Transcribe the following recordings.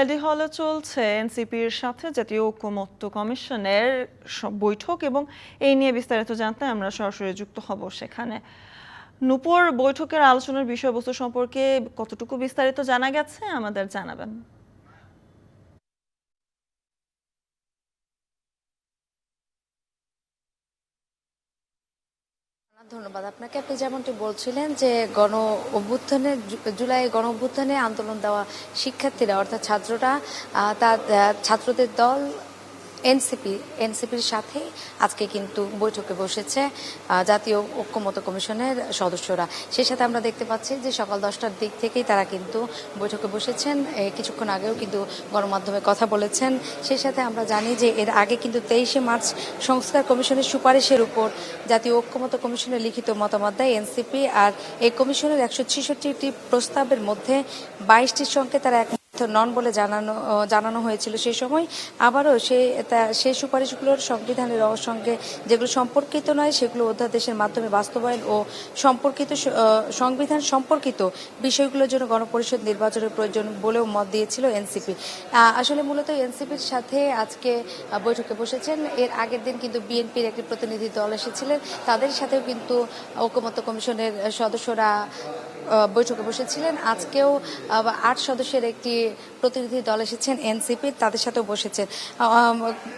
এলডি হলে চলছে এনসিপির সাথে জাতীয় ঐক্যমত্য কমিশনের বৈঠক এবং এই নিয়ে বিস্তারিত জানতে আমরা সরাসরি যুক্ত হব সেখানে। নূপুর বৈঠকের আলোচনার বিষয়বস্তু সম্পর্কে কতটুকু বিস্তারিত জানা গেছে আমাদের জানাবেন। ধন্যবাদ। আপনাকে আপনি যেমনটি বলছিলেন যে গণ অভ্যুত্থানে জুলাই গণ অভ্যুত্থানে আন্দোলন দেওয়া শিক্ষার্থীরা, অর্থাৎ ছাত্ররা তার ছাত্রদের দল এনসিপি, এনসিপির সাথে আজকে কিন্তু বৈঠকে বসেছে জাতীয় ঐক্যমত কমিশনের সদস্যরা। সেই সাথে আমরা দেখতে পাচ্ছি যে সকাল দশটার দিক থেকেই তারা কিন্তু বৈঠকে বসেছেন। কিছুক্ষণ আগেও কিন্তু গণমাধ্যমে কথা বলেছেন। সেই সাথে আমরা জানি যে এর আগে কিন্তু তেইশে মার্চ সংস্কার কমিশনের সুপারিশের উপর জাতীয় ঐক্যমত কমিশনের লিখিত মতামত দেয় এনসিপি। আর এই কমিশনের একশো ছেষট্টিটি প্রস্তাবের মধ্যে বাইশটির সঙ্গে তারা এক নন বলে জানানো জানানো হয়েছিল সেই সময়। আবারও সে সেই সুপারিশগুলোর সংবিধানের সঙ্গে যেগুলো সম্পর্কিত নয়, সেগুলো অধ্যাদেশের মাধ্যমে বাস্তবায়ন ও সম্পর্কিত সংবিধান সম্পর্কিত বিষয়গুলোর জন্য গণপরিষদ নির্বাচনের প্রয়োজন বলেও মত দিয়েছিল এনসিপি। আসলে মূলত এনসিপির সাথে আজকে বৈঠকে বসেছেন। এর আগের দিন কিন্তু বিএনপির একটি প্রতিনিধি দল এসেছিলেন। তাদের সাথেও কিন্তু ঐক্যমত্য কমিশনের সদস্যরা বৈঠকে বসেছিলেন। আজকেও আট সদস্যের একটি প্রতিনিধি দল এসেছেন এনসিপি, তাদের সাথেও বসেছেন।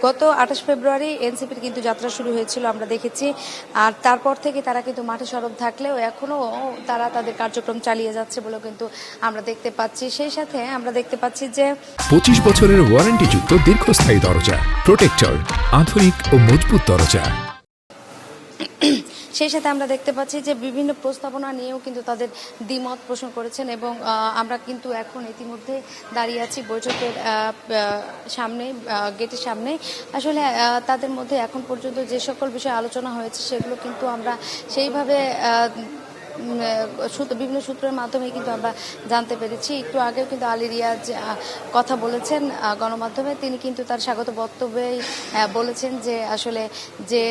গত আঠাশ ফেব্রুয়ারি এনসিপির কিন্তু যাত্রা শুরু হয়েছিল, আমরা দেখেছি। আর তারপর থেকে তারা কিন্তু মাঠে সরব থাকলেও এখনও তারা তাদের কার্যক্রম চালিয়ে যাচ্ছে বলেও কিন্তু আমরা দেখতে পাচ্ছি। সেই সাথে আমরা দেখতে পাচ্ছি যে পঁচিশ বছরের ওয়ারেন্টিযুক্ত দীর্ঘস্থায়ী দরজা, প্রোটেক্টর, আধুনিক ও মজবুত দরজা। সেই সাথে আমরা দেখতে পাচ্ছি যে বিভিন্ন প্রস্তাবনা নিয়েও কিন্তু তাদের দ্বিমত পোষণ করেছেন এবং আমরা কিন্তু এখন ইতিমধ্যে দাঁড়িয়ে আছি বৈঠকের সামনে গেটের সামনে। আসলে তাদের মধ্যে এখন পর্যন্ত যে সকল বিষয়ে আলোচনা হয়েছে সেগুলো কিন্তু আমরা সেইভাবে বিভিন্ন সূত্রের মাধ্যমে কিন্তু আমরা জানতে পেরেছি। একটু আগেও কিন্তু আলী রিয়াজ কথা বলেছেন গণমাধ্যমে। তিনি কিন্তু তার স্বাগত বক্তব্যেই বলেছেন যে আসলে যে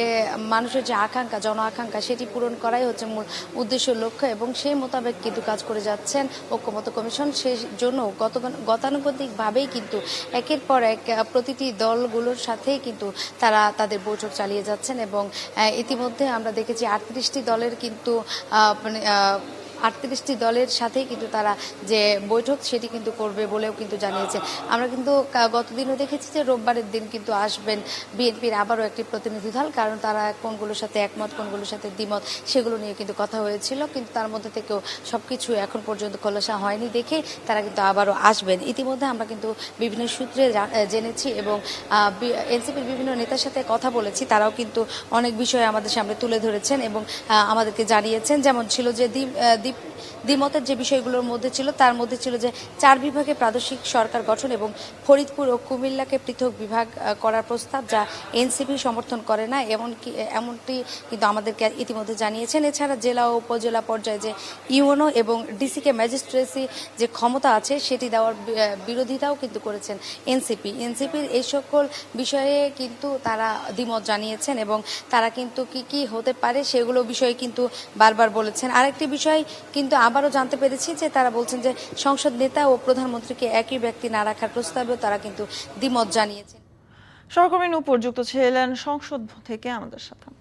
মানুষের যে আকাঙ্ক্ষা, জন আকাঙ্ক্ষা, সেটি পূরণ করাই হচ্ছে মূল উদ্দেশ্য, লক্ষ্য এবং সেই মোতাবেক কিন্তু কাজ করে যাচ্ছেন ঐক্যমত কমিশন। সেই জন্য গত গতানুগতিকভাবেই কিন্তু একের পর এক প্রতিটি দলগুলোর সাথেই কিন্তু তারা তাদের বৈঠক চালিয়ে যাচ্ছেন এবং ইতিমধ্যে আমরা দেখেছি আটত্রিশটি দলের কিন্তু মানে আটত্রিশটি দলের সাথেই কিন্তু তারা যে বৈঠক সেটি কিন্তু করবে বলেও কিন্তু জানিয়েছে। আমরা কিন্তু গতদিনও দেখেছি যে রোববারের দিন কিন্তু আসবেন বিএনপির আবারও একটি প্রতিনিধি দল, কারণ তারা কোনগুলোর সাথে একমত, কোনগুলোর সাথে দ্বিমত, সেগুলো নিয়ে কিন্তু কথা হয়েছিল, কিন্তু তার মধ্যে থেকেও সব কিছু এখন পর্যন্ত খোলাসা হয়নি দেখে তারা কিন্তু আবারও আসবেন। ইতিমধ্যে আমরা কিন্তু বিভিন্ন সূত্রে জেনেছি এবং এনসিপির বিভিন্ন নেতার সাথে কথা বলেছি, তারাও কিন্তু অনেক বিষয় আমাদের সামনে তুলে ধরেছেন এবং আমাদেরকে জানিয়েছেন। যেমন ছিল যে দ্বি- দ্বিমতের যে বিষয়গুলোর মধ্যে ছিল, তার মধ্যে ছিল যে চার বিভাগে প্রাদেশিক সরকার গঠন এবং ফরিদপুর ও কুমিল্লাকে পৃথক বিভাগ করার প্রস্তাব যা এনসিপি সমর্থন করে না, এমনকি, এমনটি কিন্তু আমাদেরকে ইতিমধ্যে জানিয়েছেন। এছাড়া জেলা ও উপজেলা পর্যায়ে যে ইউনো এবং ডিসিকে ম্যাজিস্ট্রেসি যে ক্ষমতা আছে, সেটি দেওয়ার বিরোধিতাও কিন্তু করেছেন এনসিপি এনসিপির এই সকল বিষয়ে কিন্তু তারা দ্বিমত জানিয়েছেন এবং তারা কিন্তু কি কি হতে পারে সেগুলো বিষয়ে কিন্তু বারবার বলেছেন। আরেকটি বিষয় কিন্তু আবারও জানতে পেরেছি যে তারা বলছেন যে সংসদ নেতা ও প্রধানমন্ত্রীকে একই ব্যক্তি না রাখার প্রস্তাবেও তারা কিন্তু দ্বিমত জানিয়েছেন। সহকর্মী উপর যুক্ত ছিলেন সংসদ থেকে আমাদের সাথে।